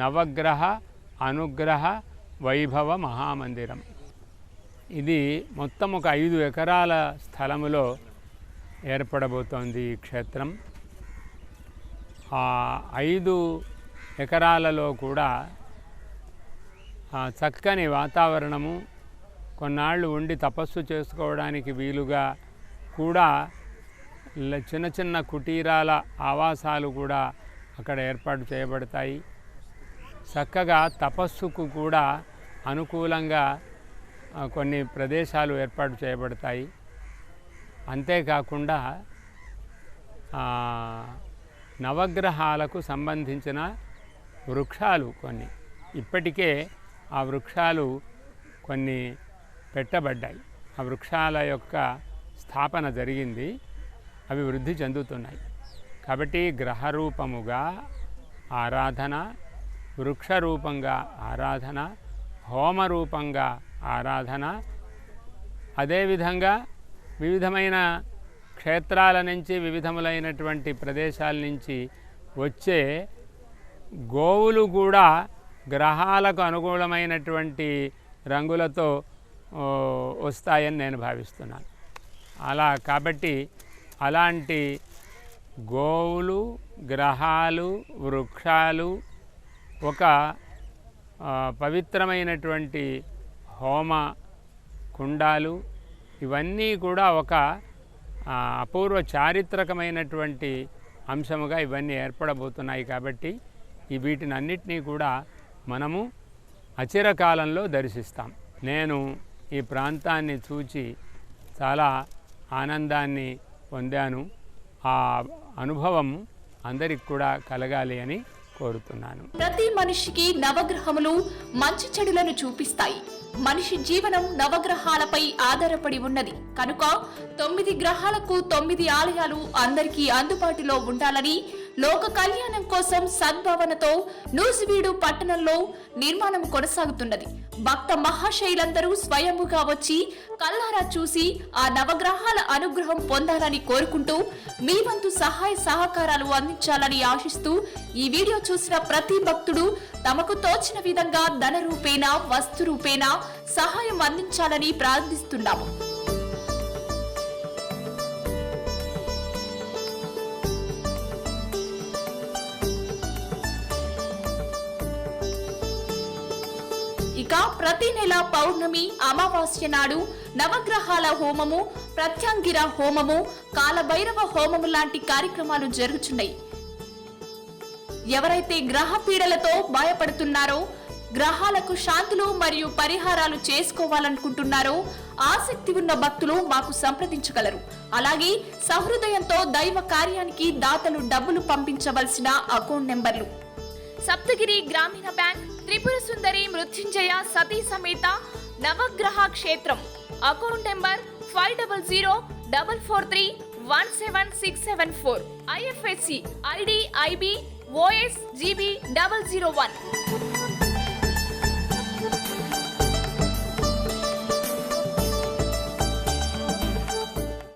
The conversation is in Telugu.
నవగ్రహ అనుగ్రహ వైభవ మహామందిరం. ఇది మొత్తం ఒక ఐదు ఎకరాల స్థలములో ఏర్పడబోతోంది ఈ క్షేత్రం. ఆ ఐదు ఎకరాలలో కూడా చక్కని వాతావరణము కొన్నాళ్ళు ఉండి తపస్సు చేసుకోవడానికి వీలుగా కూడా చిన్న చిన్న కుటీరాల ఆవాసాలు కూడా అక్కడ ఏర్పాటు చేయబడతాయి. చక్కగా తపస్సుకు కూడా అనుకూలంగా కొన్ని ప్రదేశాలు ఏర్పాటు చేయబడతాయి. అంతేకాకుండా నవగ్రహాలకు సంబంధించిన వృక్షాలు కొన్ని. ఇప్పటికే ఆ వృక్షాలు కొన్ని పెట్టబడ్డాయి. ఆ వృక్షాల యొక్క స్థాపన జరిగింది. అవి వృద్ధి చెందుతున్నాయి. కాబట్టి గ్రహరూపముగా ఆరాధన వృక్షరూపంగా ఆరాధన హోమరూపంగా ఆరాధన అదేవిధంగా వివిధమైన క్షేత్రాల నుంచి వివిధములైనటువంటి ప్రదేశాల నుంచి వచ్చే గోవులు కూడా గ్రహాలకు అనుకూలమైనటువంటి రంగులతో వస్తాయని నేను భావిస్తున్నాను. అలా కాబట్టి అలాంటి గోవులు గ్రహాలు వృక్షాలు ఒక పవిత్రమైనటువంటి హోమ కుండాలు ఇవన్నీ కూడా ఒక అపూర్వ చారిత్రకమైనటువంటి అంశముగా ఇవన్నీ ఏర్పడబోతున్నాయి కాబట్టి ఈ వీటిని అన్నిటినీ కూడా మనము అచిరకాలంలో దర్శిస్తాం. నేను ఈ ప్రాంతాన్ని చూచి చాలా ఆనందాన్ని పొందాను. ఆ అనుభవం అందరికి కూడా కలగాలి అని కోరుతున్నాను. ప్రతి మనిషికి నవగ్రహములు మంచి చెడులను చూపిస్తాయి. మనిషి జీవనం నవగ్రహాలపై ఆధారపడి ఉన్నది. కనుక తొమ్మిది గ్రహాలకు తొమ్మిది ఆలయాలు అందరికీ అందుబాటులో ఉండాలని లోక కళ్యాణం కోసం సద్భావనతో నూజివీడు పట్టణంలో నిర్మాణం కొనసాగుతున్నది. భక్త మహాశైలందరూ స్వయంగా వచ్చి కల్లారా చూసి ఆ నవగ్రహాల అనుగ్రహం పొందాలని కోరుకుంటూ మీ వంతు సహాయ సహకారాలు అందించాలని ఆశిస్తూ ఈ వీడియో చూసిన ప్రతి భక్తుడు తమకు తోచిన విధంగా ధన రూపేణా వస్తు రూపేణా సహాయం అందించాలని ప్రార్థిస్తున్నాము. ఇక ప్రతి నెల పౌర్ణమి అమావాస్య నాడు నవగ్రహాల హోమము ప్రత్యంగిర హోమము కాలభైరవ హోమము లాంటి కార్యక్రమాలు జరుగుతున్నాయి ఎవరైతే గ్రహ పీడలతో భయపడుతున్నారో గ్రహాలకు శాంతులు మరియు పరిహారాలు చేసుకోవాలనుకుంటున్నారో ఆసక్తి ఉన్న భక్తులు మాకు సంప్రదించగలరు. అలాగే సహృదయంతో దైవ కార్యానికి దాతలు డబ్బులు పంపించవలసిన అకౌంట్ నెంబర్లు. సప్తగిరి గ్రామీణ బ్యాంక్ త్రిపుర సుందరి మృత్యుంజయ సతీ సమేత నవగ్రహ క్షేత్రం. Account number five double zero double four three one seven six seven four IFSC ID IB OS GB double zero one